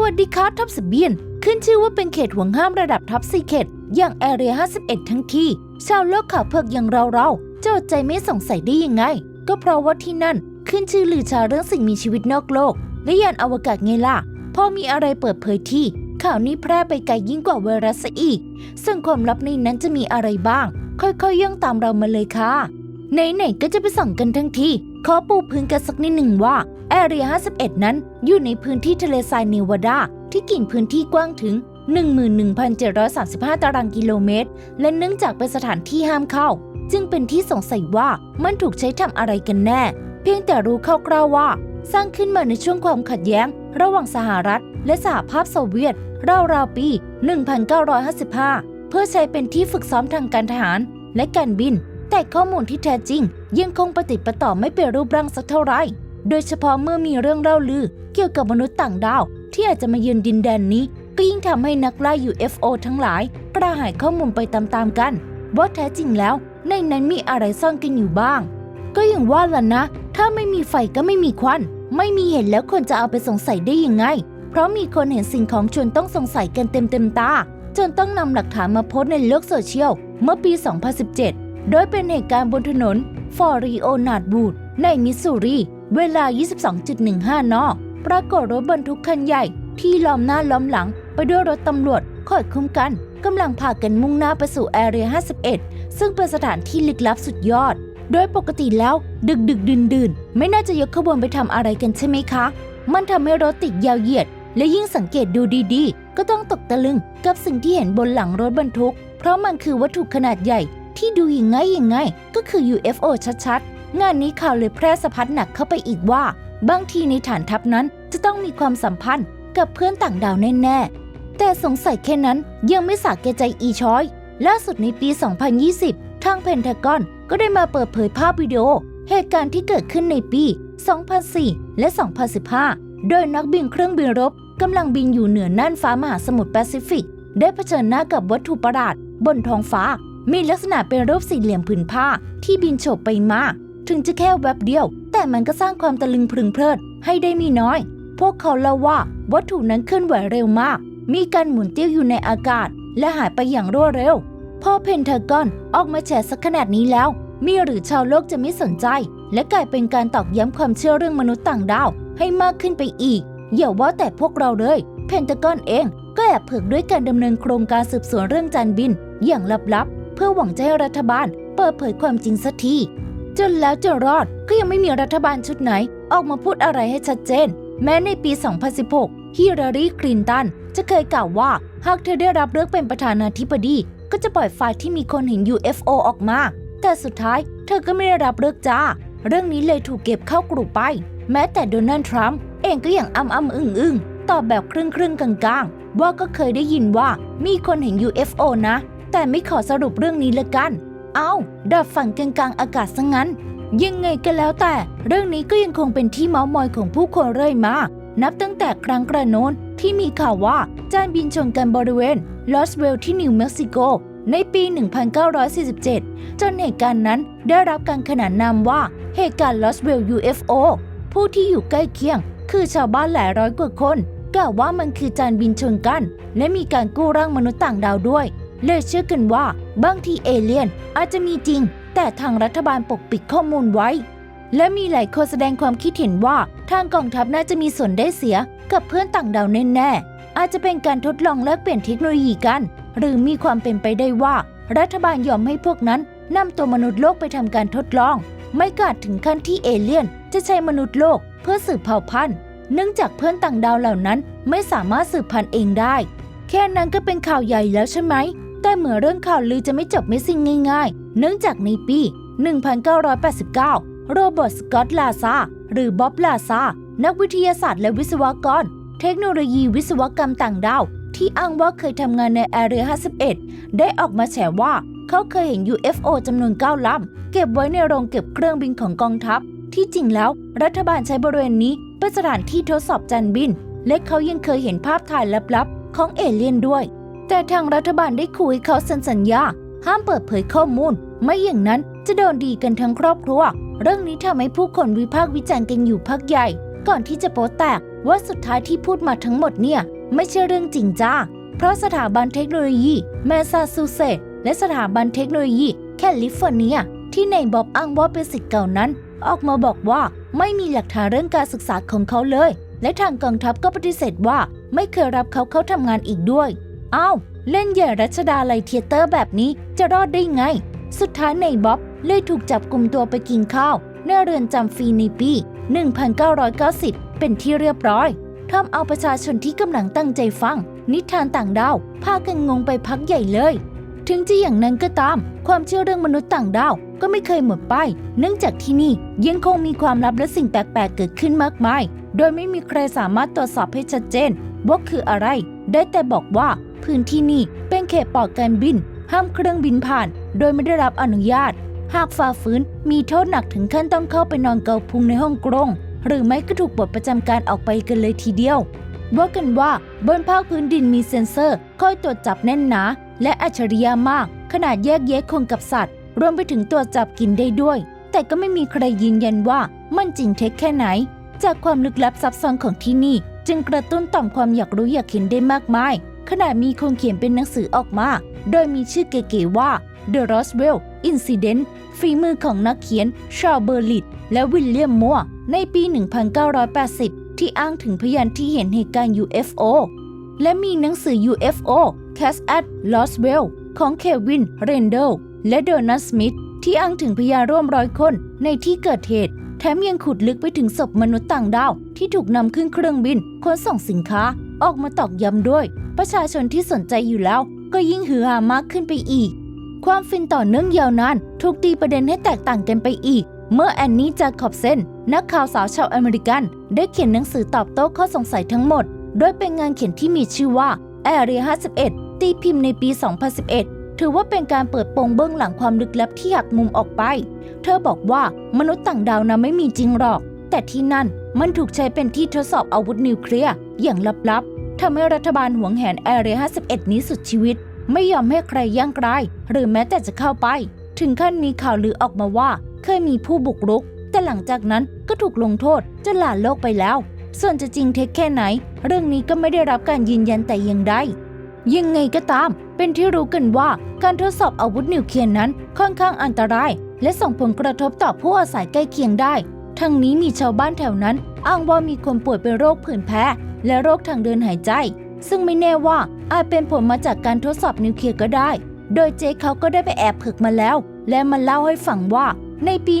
วัสดีครับท็อปสเบียน ขึ้นชื่อว่าเป็นเขตห่วงห้ามระดับท็อปซีเขตอย่างแอเรีย51 ทั้งที่ ชาวโลกข่าวเพิกอย่างเราเราๆจะอดใจไม่สงสัยได้ยังไง ก็เพราะว่าที่นั่นขึ้นชื่อลือชาเรื่องสิ่งมีชีวิตนอกโลก และยานอวกาศไงล่ะพอมีอะไรเปิดเผยที่ ข่าวนี้แพร่ไปไกลยิ่งกว่าไวรัสซะอีก ซึ่งความลับในนั้นจะมีอะไรบ้าง ค่อยๆย่องตามเรามาเลยค่ะไหนๆก็จะไปส่องกันทั้งทีขอปูพื้นกันสักนิดหนึ่งว่า แอเรีย 51 นั้นอยู่ในพื้นที่ทะเลทรายเนวาดา ที่กินพื้นที่กว้างถึง 11,735 ตารางกิโลเมตร และเนื่องจากเป็นสถานที่ห้ามเข้า จึงเป็นที่สงสัยว่ามันถูกใช้ทำอะไรกันแน่ เพียงแต่รู้คร่าวๆว่า สร้างขึ้นมาในช่วงความขัดแย้ง ระหว่างสหรัฐ และสหภาพโซเวียต ราวๆปี 1955 เพื่อใช้เป็นที่ฝึกซ้อมทางการทหาร และการบิน แต่ข้อมูลที่แท้จริง ยังคงปฏิประต่อไม่เป็นรูปร่างสักเท่าไหร่ โดยเฉพาะเมื่อมีเรื่องเล่าลือเกี่ยวกับมนุษย์ต่างดาว ที่อาจจะมาเยือนดินแดนนี้ ก็ยิ่งทำให้นักล่า UFO ทั้งหลาย กระหายข้อมูลไปตามๆกันว่าแท้จริงแล้วในนั้นมีอะไรซ่อนกันอยู่บ้าง ก็อย่างว่าล่ะนะ ถ้าไม่มีไฟก็ไม่มีควัน ไม่มีเห็นแล้วคนจะเอาไปสงสัยได้ยังไง เพราะมีคนเห็นสิ่งของชวนต้องสงสัยกันเต็มเต็มๆตา จนต้องนำหลักฐานมาโพสในโลกโซเชียลเมื่อปี 2017 โดยเป็นเหตุการณ์บนถนนฟอรีโอนาดบูดในมิสซูรี เวลา 22.15 น ปรากฏรถบรรทุกคันใหญ่ ที่ล้อมหน้าล้อมหลัง ไปด้วยรถตำรวจคอยคุ้มกันกำลังพากันมุ่งหน้าไปสู่แอเรีย 51 ซึ่งเป็นสถานที่ลึกลับสุดยอด โดยปกติแล้วดึกดึกดื่นดื่นไม่น่าจะยกขบวนไปทำอะไรกันใช่ไหมคะ มันทำให้รถติดยาวเหยียด และยิ่งสังเกตดูดีๆ ก็ต้องตกตะลึงกับสิ่งที่เห็นบนหลังรถบรรทุก เพราะมันคือวัตถุขนาดใหญ่ที่ดูอย่างไงยังไงก็คือ UFO ชัดๆ งานนี้ข่าวเลยแพร่สะพัดหนักเข้าไปอีกว่า บางทีในฐานทัพนั้นจะต้องมีความสัมพันธ์กับเพื่อนต่างดาวแน่ๆ แต่สงสัยแค่นั้นยังไม่สาแก่ใจอีช้อย ล่าสุดในปี 2020 ทางเพนทากอนก็ได้มาเปิดเผยภาพวิดีโอ เหตุการณ์ที่เกิดขึ้นในปี 2004 และ 2015 โดยนักบินเครื่องบินรบกำลังบินอยู่เหนือน่านฟ้ามหาสมุทรแปซิฟิก ได้เผชิญหน้ากับวัตถุประหลาด บนท้องฟ้า มีลักษณะเป็นรูปสี่เหลี่ยมผืนผ้าที่บินโฉบไปมา ถึงจะแค่แวบเดียว แต่มันก็สร้างความตะลึงพรึงเพลิดให้ได้มีน้อย พวกเขาเล่าว่าวัตถุนั้นเคลื่อนไหวเร็วมาก มีการหมุนเตี้ยวอยู่ในอากาศ และหายไปอย่างรวดเร็ว พอเพนทากอนออกมาแฉสักขนาดนี้แล้ว มีหรือชาวโลกจะไม่สนใจ และกลายเป็นการตอกย้ำความเชื่อเรื่องมนุษย์ต่างดาวให้มากขึ้นไปอีกอย่าว่าแต่พวกเราเลย เพนทากอนเองก็แอบเผือกด้วยการดำเนินโครงการสืบสวนเรื่องจานบิน อย่างลับๆ เพื่อหวังจะให้รัฐบาลเปิดเผยความจริงสักที จนแล้วจะรอดก็ยังไม่มีรัฐบาลชุดไหน ออกมาพูดอะไรให้ชัดเจน แม้ในปี 2016 ฮิลลารีคลินตันจะเคยกล่าวว่า หากเธอได้รับเลือกเป็นประธานาธิบดี ก็จะปล่อยไฟล์ที่มีคนเห็น UFO ออกมา แต่สุดท้ายเธอก็ไม่ได้รับเลือกจ้า เรื่องนี้เลยถูกเก็บเข้ากลุ่มไป แม้แต่โดนัลด์ทรัมป์เองก็ยังอ้ำอ้ำอึ้งอึ้งตอบแบบครึ่งครึ่งกลางๆ ว่าก็เคยได้ยินว่ามีคนเห็น UFO นะ แต่ไม่ขอสรุปเรื่องนี้ละกัน เอ้าดับฝันกลางกลางอากาศซะงั้น ยังไงก็แล้วแต่ เรื่องนี้ก็ยังคงเป็นที่เมาส์มอยของผู้คนเรื่อยมา นับตั้งแต่ครั้งกระโน้นที่มีข่าวว่าจานบินชนกันบริเวณลอสเวลที่นิวเม็กซิโกในปี 1947 จนเหตุการณ์นั้นได้รับการขนานนามว่าเหตุการณ์ลอสเวล UFO ผู้ที่อยู่ใกล้เคียง คือชาวบ้านหลายร้อยกว่าคนกล่าวว่ามันคือจานบินชนกัน และมีการกู้ร่างมนุษย์ต่างดาวด้วย เลยเชื่อกันว่าบางทีเอเลี่ยนอาจจะมีจริง แต่ทางรัฐบาลปกปิดข้อมูลไว้ และมีหลายคนแสดงความคิดเห็นว่าทางกองทัพน่าจะมีส่วนได้เสียกับเพื่อนต่างดาวแน่ๆ อาจจะเป็นการทดลองแลกเปลี่ยนเทคโนโลยีกัน หรือมีความเป็นไปได้ว่า รัฐบาลยอมให้พวกนั้นนำตัวมนุษย์โลกไปทำการทดลอง ไม่กาดถึงขั้นที่เอเลี่ยน จะใช้มนุษย์โลกเพื่อสืบเผ่าพันธุ์ เนื่องจากเพื่อนต่างดาวเหล่านั้นไม่สามารถสืบพันธุ์เองได้ แค่นั้นก็เป็นข่าวใหญ่แล้วใช่ไหม แต่เหมือนเรื่องข่าวลือจะไม่จบไม่สิ้นง่าย ๆ เนื่องจากในปี 1989 โรเบิร์ต สกอตต์ลาซา หรือบ๊อบ ลาซา นักวิทยาศาสตร์และวิศวกร เทคโนโลยีวิศวกรรมต่างดาว ที่อ้างว่าเคยทำงานในแอเรีย 51 ได้ออกมาแฉว่า เขาเคยเห็น UFO จำนวน 9ลำ เก็บไว้ในโรงเก็บเครื่องบินของกองทัพ ที่จริงแล้ว รัฐบาลใช้บริเวณนี้เป็นสถานที่ทดสอบจานบิน และเขายังเคยเห็นภาพถ่ายลับๆ ของเอเลี่ยนด้วย แต่ทางรัฐบาลได้คุยเขาเซ็นสัญญา ห้ามเปิดเผยข้อมูล ไม่อย่างนั้นจะโดนดีกันทั้งครอบครัว เรื่องนี้ทำให้ผู้คนวิพากษ์วิจารณ์กันอยู่พักใหญ่ ก่อนที่จะโป๊แตกว่าสุดท้ายที่พูดมาทั้งหมดเนี่ย ไม่ใช่เรื่องจริงจ้า เพราะสถาบันเทคโนโลยีแมสซาชูเซตส์และสถาบันเทคโนโลยีแคลิฟอร์เนีย ที่ในบอบอ้างว่าเป็นสิทธิ์เก่านั้น ออกมาบอกว่าไม่มีหลักฐานเรื่องการศึกษาของเขาเลย และทางกองทัพก็ปฏิเสธว่า ไม่เคยรับเขาเข้าทำงานอีกด้วย อ้าวเล่นใหญ่รัชดาไลเทียเตอร์แบบนี้จะรอดได้ไง สุดท้ายในบ๊อบเลยถูกจับกลุ่มตัวไปกินข้าวในเรือนจำฟรีในปี 1990 เป็นที่เรียบร้อยทำเอาประชาชนที่กำลังตั้งใจฟัง นิทานต่างดาวพากันงงไปพักใหญ่เลย ถึงจะอย่างนั้นก็ตาม ความเชื่อเรื่องมนุษย์ต่างดาว ก็ไม่เคยหมดไป เนื่องจากที่นี่ยังคงมีความลับและสิ่งแปลกๆเกิดขึ้นมากมาย โดยไม่มีใครสามารถตรวจสอบให้ชัดเจนว่าคืออะไร ได้แต่บอกว่าพื้นที่นี่เป็นเขตปลอดการบิน ห้ามเครื่องบินผ่าน โดยไม่ได้รับอนุญาต หากฝ่าฝืนมีโทษหนักถึงขั้นต้องเข้าไปนอนเกาพุงในห้องกรงหรือไม่ก็ถูกปลดประจำการออกไปกันเลยทีเดียวว่ากันว่าบนภาคพื้นดินมีเซ็นเซอร์คอยตรวจจับแน่นหนา และอัจฉริยะมาก ขนาดแยกแยะคนกับสัตว์ รวมไปถึงตรวจจับกินได้ด้วย แต่ก็ไม่มีใครยืนยันว่ามันจริงเท็จแค่ไหน จากความลึกลับซับซ้อนของที่นี่ จึงกระตุ้นต่อมความอยากรู้อยากเห็นได้มากมายขนาดมีคนเขียนเป็นหนังสือออกมา โดยมีชื่อเก๋ๆว่า The Roswell Incident ฝีมือของนักเขียนชาร์เบอร์ลิตและวิลเลียมมัวในปี 1980 ที่อ้างถึงพยานที่เห็นเหตุการณ์ UFO และมีหนังสือ UFO Cast at Roswell ของเควินเรนเดล และโดนัทสมิธที่อ้างถึงพยานร่วมร้อยคนในที่เกิดเหตุ แถมยังขุดลึกไปถึงศพมนุษย์ต่างดาว ที่ถูกนำขึ้นเครื่องบินขนส่งสินค้า ออกมาตอกย้ำด้วย ประชาชนที่สนใจอยู่แล้ว ก็ยิ่งฮือฮามากขึ้นไปอีก ความฟินต่อเนื่องยาวนานถูกตีประเด็นให้แตกต่างกันไปอีก เมื่อแอนนี่จาคอบเซนนักข่าวสาวชาวอเมริกัน ได้เขียนหนังสือตอบโต้ข้อสงสัยทั้งหมด โดยเป็นงานเขียนที่มีชื่อว่า Area 51ตีพิมพ์ในปี 2011 ถือว่าเป็นการเปิดโปงเบื้องหลังความลึกลับที่หักมุมออกไป เธอบอกว่ามนุษย์ต่างดาวนั้นไม่มีจริงหรอก แต่ที่นั่นมันถูกใช้เป็นที่ทดสอบอาวุธนิวเคลียร์อย่างลับๆทำให้รัฐบาลหวงแหน Area 51 นี้สุดชีวิต ไม่ยอมให้ใครย่างกลายหรือแม้แต่จะเข้าไป ถึงขั้นมีข่าวลือออกมาว่า เคยมีผู้บุกรุก แต่หลังจากนั้นก็ถูกลงโทษจนหลานโลกไปแล้ว ส่วนจะจริงเท็จแค่ไหน เรื่องนี้ก็ไม่ได้รับการยืนยันแต่อย่างใดยังไงก็ตาม เป็นที่รู้กันว่าการทดสอบอาวุธนิวเคลียร์นั้นค่อนข้างอันตราย และส่งผลกระทบต่อผู้อาศัยใกล้เคียงได้ ทั้งนี้มีชาวบ้านแถวนั้น อ้างว่ามีคนป่วยเป็นโรคผื่นแพ้ และโรคทางเดินหายใจ ซึ่งไม่แน่ว่าอาจเป็นผลมาจากการทดสอบนิวเคลียร์ก็ได้ โดยเจเขาก็ได้ไปแอบผึกมาแล้ว และมาเล่าให้ฟังว่าในปี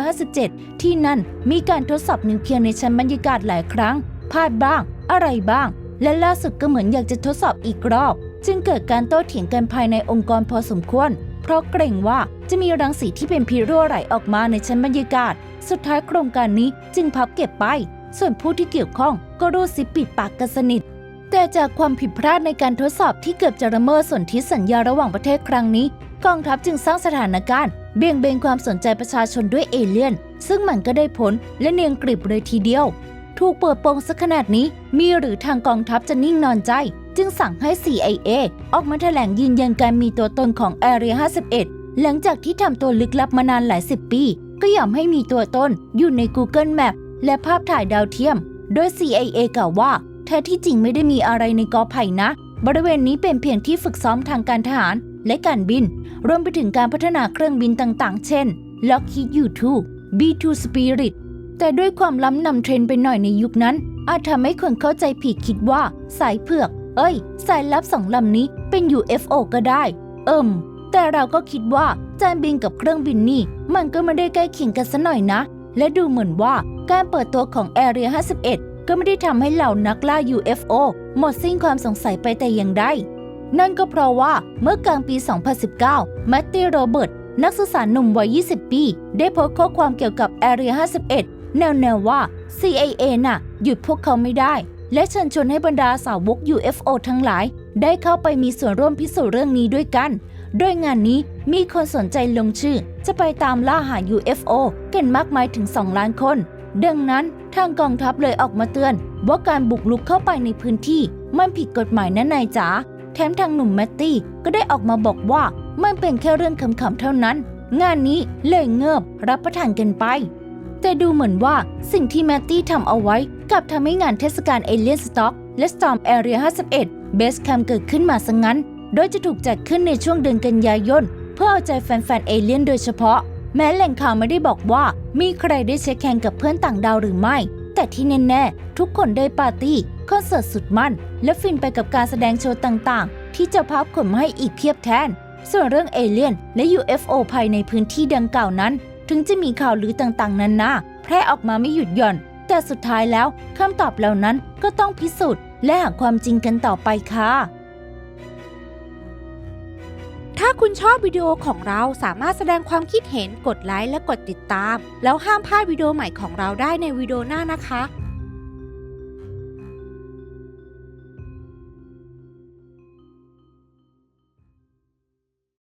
1957 ที่นั่นมีการทดสอบนิวเคลียร์ในชั้นบรรยากาศหลายครั้งพลาดบ้าง อะไรบ้าง และล่าสุดก็เหมือนอยากจะทดสอบอีกรอบ จึงเกิดการโต้เถียงกันภายในองค์กรพอสมควร เพราะเกรงว่าจะมีรังสีที่เป็นพิรั่วไหลออกมาในชั้นบรรยากาศ สุดท้ายโครงการนี้จึงพับเก็บไป ส่วนผู้ที่เกี่ยวข้องก็รู้สิปิดปากกันสนิท แต่จากความผิดพลาดในการทดสอบที่เกือบจะละเมิดสนธิสัญญาระหว่างประเทศครั้งนี้ กองทัพจึงสร้างสถานการณ์เบี่ยงเบนความสนใจประชาชนด้วยเอเลี่ยน ซึ่งมันก็ได้ผลและเนียงกริบเลยทีเดียว ถูกเปิดโปงสักขนาดนี้มีหรือทางกองทัพจะนิ่งนอนใจ จึงสั่งให้ CIA ออกมาแถลงยืนยันการมีตัวตนของ Area 51 หลังจากที่ทำตัวลึกลับมานานหลายสิบปี ก็ยอมให้มีตัวตนอยู่ใน Google Map และภาพถ่ายดาวเทียม โดย CIA กล่าวว่าแท้ที่จริงไม่ได้มีอะไรในกอไผ่นะ บริเวณนี้เป็นเพียงที่ฝึกซ้อมทางการทหารและการบิน รวมไปถึงการพัฒนาเครื่องบินต่างๆ เช่น Lockheed U2 B2 Spirit แต่ด้วยความล้ำนำเทรนไปหน่อยในยุคนั้น อาจทำให้คนเข้าใจผิดคิดว่าสายเผือก เอ้ย สายลับสองลำนี้เป็น UFO ก็ได้ เอิมแต่เราก็คิดว่าจานบินกับเครื่องบินนี่ มันก็ไม่ได้ใกล้เคียงกันซะหน่อยนะ และดูเหมือนว่าการเปิดตัวของ Area 51 ก็ไม่ได้ทำให้เหล่านักล่า UFO หมดสิ้นความสงสัยไปแต่อย่างใดนั่นก็เพราะว่าเมื่อกลางปี 2019 แมตตี้โรเบิร์ตนักศึกษาหนุ่มวัย 20 ปี ได้โพสต์ข้อความเกี่ยวกับ Area 51 แนวๆว่า CIA น่ะ หยุดพวกเขาไม่ได้ และเชิญชวนให้บรรดาสาวก UFO ทั้งหลาย ได้เข้าไปมีส่วนร่วมพิสูจน์เรื่องนี้ด้วยกัน โดยงานนี้มีคนสนใจลงชื่อ จะไปตามล่าหา UFO กันมากมายถึง 2 ล้านคน ดังนั้นทางกองทัพเลยออกมาเตือน ว่าการบุกลุกเข้าไปในพื้นที่ มันผิดกฎหมายนะนายจ๋าแถมทางหนุ่มแมตตี้ก็ได้ออกมาบอกว่ามันเป็นแค่เรื่องขำๆเท่านั้น งานนี้เลยเงิบรับประทานกันไป แต่ดูเหมือนว่าสิ่งที่แมตตี้ทำเอาไว้กลับทำให้งานเทศกาลเอเลียนสต็อกและ Storm Area 51เบสแคมเกิดขึ้นมาซะงั้น โดยจะถูกจัดขึ้นในช่วงเดือนกันยายน เพื่อเอาใจแฟนๆเอเลียนโดยเฉพาะ แม้แหล่งข่าวไม่ได้บอกว่า มีใครได้เช็คแข่งกับเพื่อนต่างดาวหรือไม่ แต่ที่แน่ๆ ทุกคนได้ปาร์ตี้คอนเสิร์ตสุดมัน และฟินไปกับการแสดงโชว์ต่างๆ ที่จ้าภาพขนมาให้อีกเพียบแทน ส่วนเรื่องเอเลียนและ UFO ภายในพื้นที่ดังกล่าวนั้น ถึงจะมีข่าวลือต่างๆนานาแพร่ออกมาไม่หยุดหย่อน แต่สุดท้ายแล้วคำตอบเหล่านั้นก็ต้องพิสูจน์ และหาความจริงกันต่อไปค่ะ ถ้าคุณชอบวิดีโอของเราสามารถแสดงความคิดเห็นกดไลค์และกดติดตาม แล้วห้ามพลาดวิดีโอใหม่ของเราได้ในวิดีโอหน้านะคะ